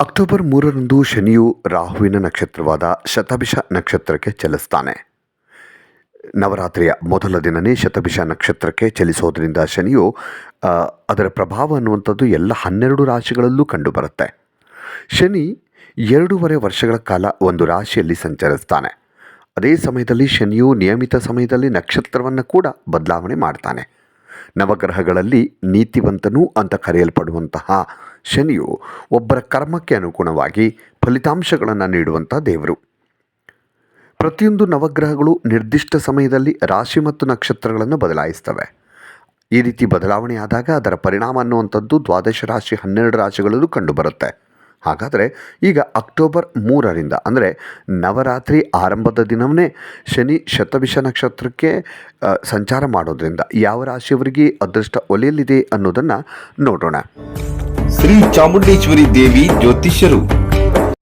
October ಮೂರರಂದು ಶನಿಯು ರಾಹುವಿನ ನಕ್ಷತ್ರವಾದ ಶತಭಿಷ ನಕ್ಷತ್ರಕ್ಕೆ ಚಲಿಸ್ತಾನೆ. ನವರಾತ್ರಿಯ ಮೊದಲ ದಿನನೇ ಶತಭಿಷ ನಕ್ಷತ್ರಕ್ಕೆ ಚಲಿಸೋದ್ರಿಂದ ಶನಿಯು ಅದರ ಪ್ರಭಾವ ಅನ್ನುವಂಥದ್ದು ಎಲ್ಲ ಹನ್ನೆರಡು ರಾಶಿಗಳಲ್ಲೂ ಕಂಡುಬರುತ್ತೆ. ಶನಿ ಎರಡೂವರೆ ವರ್ಷಗಳ ಕಾಲ ಒಂದು ರಾಶಿಯಲ್ಲಿ ಸಂಚರಿಸ್ತಾನೆ. ಅದೇ ಸಮಯದಲ್ಲಿ ಶನಿಯು ನಿಯಮಿತ ಸಮಯದಲ್ಲಿ ನಕ್ಷತ್ರವನ್ನು ಕೂಡ ಬದಲಾವಣೆ ಮಾಡ್ತಾನೆ. ನವಗ್ರಹಗಳಲ್ಲಿ ನೀತಿವಂತನೂ ಅಂತ ಕರೆಯಲ್ಪಡುವಂತಹ ಶನಿಯು ಒಬ್ಬರ ಕರ್ಮಕ್ಕೆ ಅನುಗುಣವಾಗಿ ಫಲಿತಾಂಶಗಳನ್ನು ನೀಡುವಂಥ ದೇವರು. ಪ್ರತಿಯೊಂದು ನವಗ್ರಹಗಳು ನಿರ್ದಿಷ್ಟ ಸಮಯದಲ್ಲಿ ರಾಶಿ ಮತ್ತು ನಕ್ಷತ್ರಗಳನ್ನು ಬದಲಾಯಿಸ್ತವೆ. ಈ ರೀತಿ ಬದಲಾವಣೆ ಆದಾಗ ಅದರ ಪರಿಣಾಮ ಅನ್ನುವಂಥದ್ದು ದ್ವಾದಶ ರಾಶಿ ಹನ್ನೆರಡು ರಾಶಿಗಳಲ್ಲೂ ಕಂಡುಬರುತ್ತೆ. ಹಾಗಾದರೆ ಈಗ ಅಕ್ಟೋಬರ್ ಮೂರರಿಂದ ಅಂದರೆ ನವರಾತ್ರಿ ಆರಂಭದ ದಿನವೇ ಶನಿ ಶತವಿಷ ನಕ್ಷತ್ರಕ್ಕೆ ಸಂಚಾರ ಮಾಡೋದ್ರಿಂದ ಯಾವ ರಾಶಿಯವರಿಗೆ ಅದೃಷ್ಟ ಒಲೆಯಲ್ಲಿದೆ ಅನ್ನೋದನ್ನು ನೋಡೋಣ. శ్రీ చాముండేశ్వరి దేవి జ్యోతిష్యరు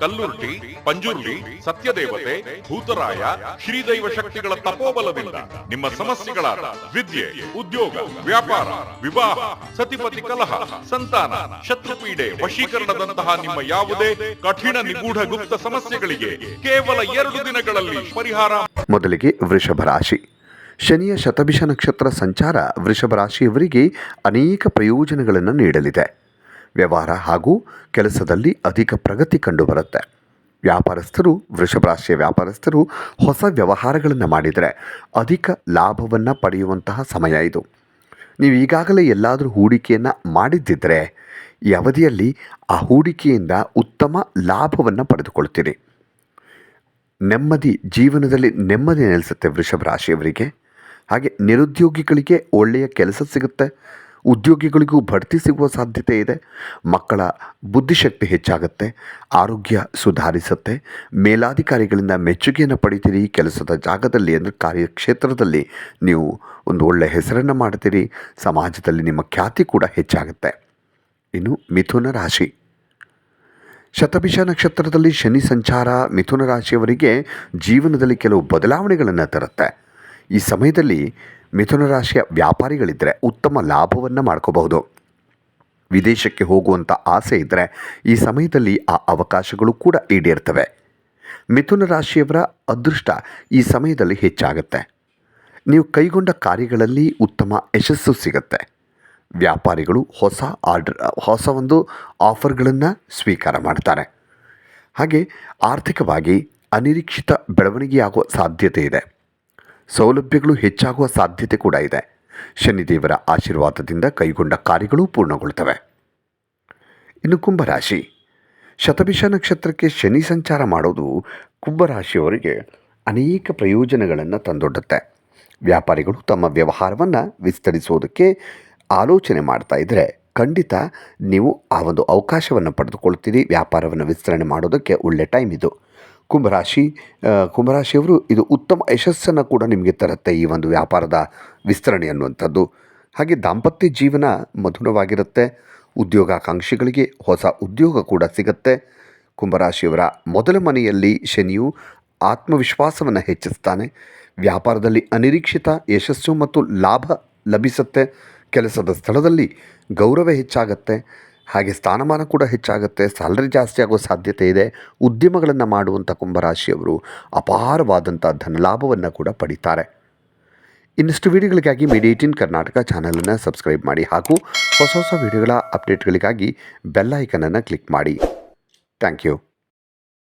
ಕಲ್ಲುರ್ಟಿ ಪಂಜುರ್ಲಿ ಸತ್ಯದೇವತೆ, ಭೂತರಾಯ, ಶ್ರೀದೈವ ಶಕ್ತಿಗಳ ತಪೋಬಲದಿಂದ ನಿಮ್ಮ ಸಮಸ್ಯೆಗಳಾದ ವಿದ್ಯೆ, ಉದ್ಯೋಗ, ವ್ಯಾಪಾರ, ವಿವಾಹ, ಸತಿಪತಿ ಕಲಹ, ಸಂತಾನ, ಶತ್ರುಪೀಡೆ ವಶೀಕರಣದಂತಹ ನಿಮ್ಮ ಯಾವುದೇ ಕಠಿಣ ನಿಗೂಢ ಗುಪ್ತ ಸಮಸ್ಯೆಗಳಿಗೆ ಕೇವಲ ಎರಡು ದಿನಗಳಲ್ಲಿ ಪರಿಹಾರ. ಮೊದಲಿಗೆ ವೃಷಭ ರಾಶಿ. ಶನಿಯ ಶತಭಿಷ ನಕ್ಷತ್ರ ಸಂಚಾರ ವೃಷಭ ರಾಶಿಯವರಿಗೆ ಅನೇಕ ಪ್ರಯೋಜನಗಳನ್ನು ನೀಡಲಿದೆ. ವ್ಯವಹಾರ ಹಾಗೂ ಕೆಲಸದಲ್ಲಿ ಅಧಿಕ ಪ್ರಗತಿ ಕಂಡುಬರುತ್ತೆ. ವ್ಯಾಪಾರಸ್ಥರು ವೃಷಭ ರಾಶಿಯ ವ್ಯಾಪಾರಸ್ಥರು ಹೊಸ ವ್ಯವಹಾರಗಳನ್ನು ಮಾಡಿದರೆ ಅಧಿಕ ಲಾಭವನ್ನು ಪಡೆಯುವಂತಹ ಸಮಯ ಇದು. ನೀವು ಈಗಾಗಲೇ ಎಲ್ಲಾದರೂ ಹೂಡಿಕೆಯನ್ನು ಮಾಡಿದ್ದಿದ್ದರೆ ಈ ಅವಧಿಯಲ್ಲಿ ಆ ಹೂಡಿಕೆಯಿಂದ ಉತ್ತಮ ಲಾಭವನ್ನು ಪಡೆದುಕೊಳ್ತೀರಿ. ನೆಮ್ಮದಿ ಜೀವನದಲ್ಲಿ ನೆಮ್ಮದಿ ನೆಲೆಸುತ್ತೆ ವೃಷಭ ರಾಶಿಯವರಿಗೆ ಹಾಗೆ ನಿರುದ್ಯೋಗಿಗಳಿಗೆ ಒಳ್ಳೆಯ ಕೆಲಸ ಸಿಗುತ್ತೆ. ಉದ್ಯೋಗಿಗಳಿಗೂ ಬಡ್ತಿ ಸಿಗುವ ಸಾಧ್ಯತೆ ಇದೆ. ಮಕ್ಕಳ ಬುದ್ಧಿಶಕ್ತಿ ಹೆಚ್ಚಾಗುತ್ತೆ. ಆರೋಗ್ಯ ಸುಧಾರಿಸುತ್ತೆ. ಮೇಲಾಧಿಕಾರಿಗಳಿಂದ ಮೆಚ್ಚುಗೆಯನ್ನು ಪಡಿತೀರಿ. ಕೆಲಸದ ಜಾಗದಲ್ಲಿ ಅಂದರೆ ಕಾರ್ಯಕ್ಷೇತ್ರದಲ್ಲಿ ನೀವು ಒಂದು ಒಳ್ಳೆಯ ಹೆಸರನ್ನು ಮಾಡ್ತೀರಿ. ಸಮಾಜದಲ್ಲಿ ನಿಮ್ಮ ಖ್ಯಾತಿ ಕೂಡ ಹೆಚ್ಚಾಗುತ್ತೆ. ಇನ್ನು ಮಿಥುನ ರಾಶಿ. ಶತಭಿಷ ನಕ್ಷತ್ರದಲ್ಲಿ ಶನಿ ಸಂಚಾರ. ಮಿಥುನ ರಾಶಿಯವರಿಗೆ ಜೀವನದಲ್ಲಿ ಕೆಲವು ಬದಲಾವಣೆಗಳನ್ನು ತರುತ್ತೆ. ಈ ಸಮಯದಲ್ಲಿ ಮಿಥುನ ರಾಶಿಯ ವ್ಯಾಪಾರಿಗಳಿದ್ದರೆ ಉತ್ತಮ ಲಾಭವನ್ನು ಮಾಡ್ಕೋಬಹುದು. ವಿದೇಶಕ್ಕೆ ಹೋಗುವಂಥ ಆಸೆ ಇದ್ದರೆ ಈ ಸಮಯದಲ್ಲಿ ಆ ಅವಕಾಶಗಳು ಕೂಡ ಈಡೇರ್ತವೆ. ಮಿಥುನ ರಾಶಿಯವರ ಅದೃಷ್ಟ ಈ ಸಮಯದಲ್ಲಿ ಹೆಚ್ಚಾಗುತ್ತೆ. ನೀವು ಕೈಗೊಂಡ ಕಾರ್ಯಗಳಲ್ಲಿ ಉತ್ತಮ ಯಶಸ್ಸು ಸಿಗುತ್ತೆ. ವ್ಯಾಪಾರಿಗಳು ಹೊಸ ಆರ್ಡರ್, ಹೊಸ ಒಂದು ಆಫರ್ಗಳನ್ನು ಸ್ವೀಕಾರ ಮಾಡ್ತಾರೆ. ಹಾಗೆ ಆರ್ಥಿಕವಾಗಿ ಅನಿರೀಕ್ಷಿತ ಬೆಳವಣಿಗೆಯಾಗುವ ಸಾಧ್ಯತೆ ಇದೆ. ಸೌಲಭ್ಯಗಳು ಹೆಚ್ಚಾಗುವ ಸಾಧ್ಯತೆ ಕೂಡ ಇದೆ. ಶನಿದೇವರ ಆಶೀರ್ವಾದದಿಂದ ಕೈಗೊಂಡ ಕಾರ್ಯಗಳು ಪೂರ್ಣಗೊಳ್ತವೆ ಇನ್ನು ಕುಂಭರಾಶಿ. ಶತಭಿಷ ನಕ್ಷತ್ರಕ್ಕೆ ಶನಿ ಸಂಚಾರ ಮಾಡೋದು ಕುಂಭರಾಶಿಯವರಿಗೆ ಅನೇಕ ಪ್ರಯೋಜನಗಳನ್ನು ತಂದೊಡ್ಡುತ್ತೆ. ವ್ಯಾಪಾರಿಗಳು ತಮ್ಮ ವ್ಯವಹಾರವನ್ನು ವಿಸ್ತರಿಸುವುದಕ್ಕೆ ಆಲೋಚನೆ ಮಾಡ್ತಾ ಇದ್ದರೆ ಖಂಡಿತ ನೀವು ಆ ಒಂದು ಅವಕಾಶವನ್ನು ಪಡೆದುಕೊಳ್ತೀರಿ. ವ್ಯಾಪಾರವನ್ನು ವಿಸ್ತರಣೆ ಮಾಡೋದಕ್ಕೆ ಒಳ್ಳೆ ಟೈಮ್ ಇದು. ಕುಂಭರಾಶಿ ಕುಂಭರಾಶಿಯವರು ಇದು ಉತ್ತಮ ಯಶಸ್ಸನ್ನು ಕೂಡ ನಿಮಗೆ ತರುತ್ತೆ ಈ ಒಂದು ವ್ಯಾಪಾರದ ವಿಸ್ತರಣೆ ಅನ್ನುವಂಥದ್ದು. ಹಾಗೆ ದಾಂಪತ್ಯ ಜೀವನ ಮಧುರವಾಗಿರುತ್ತೆ, ಉದ್ಯೋಗಾಕಾಂಕ್ಷಿಗಳಿಗೆ ಹೊಸ ಉದ್ಯೋಗ ಕೂಡ ಸಿಗುತ್ತೆ. ಕುಂಭರಾಶಿಯವರ ಮೊದಲ ಮನೆಯಲ್ಲಿ ಶನಿಯು ಆತ್ಮವಿಶ್ವಾಸವನ್ನು ಹೆಚ್ಚಿಸ್ತಾನೆ. ವ್ಯಾಪಾರದಲ್ಲಿ ಅನಿರೀಕ್ಷಿತ ಯಶಸ್ಸು ಮತ್ತು ಲಾಭ ಲಭಿಸುತ್ತೆ. ಕೆಲಸದ ಸ್ಥಳದಲ್ಲಿ ಗೌರವ ಹೆಚ್ಚಾಗತ್ತೆ. ಹಾಗೆ ಸ್ಥಾನಮಾನ ಕೂಡ ಹೆಚ್ಚಾಗುತ್ತೆ ಸ್ಯಾಲರಿ ಜಾಸ್ತಿ ಆಗೋ ಸಾಧ್ಯತೆ ಇದೆ, ಉದ್ಯಮಗಳನ್ನು ಮಾಡುವಂಥ ಕುಂಭರಾಶಿಯವರು ಅಪಾರವಾದಂಥ ಧನಲಾಭವನ್ನು ಕೂಡ ಪಡಿತಾರೆ. ಇನ್ನಷ್ಟು ವಿಡಿಯೋಗಳಿಗಾಗಿ ಮೀಡಿಯೇಟಿನ್ ಕರ್ನಾಟಕ ಚಾನಲನ್ನು ಸಬ್ಸ್ಕ್ರೈಬ್ ಮಾಡಿ ಹಾಗೂ ಹೊಸ ಹೊಸ ವಿಡಿಯೋಗಳ ಅಪ್ಡೇಟ್ಗಳಿಗಾಗಿ ಬೆಲ್ ಐಕನನ್ನು ಕ್ಲಿಕ್ ಮಾಡಿ. Thank you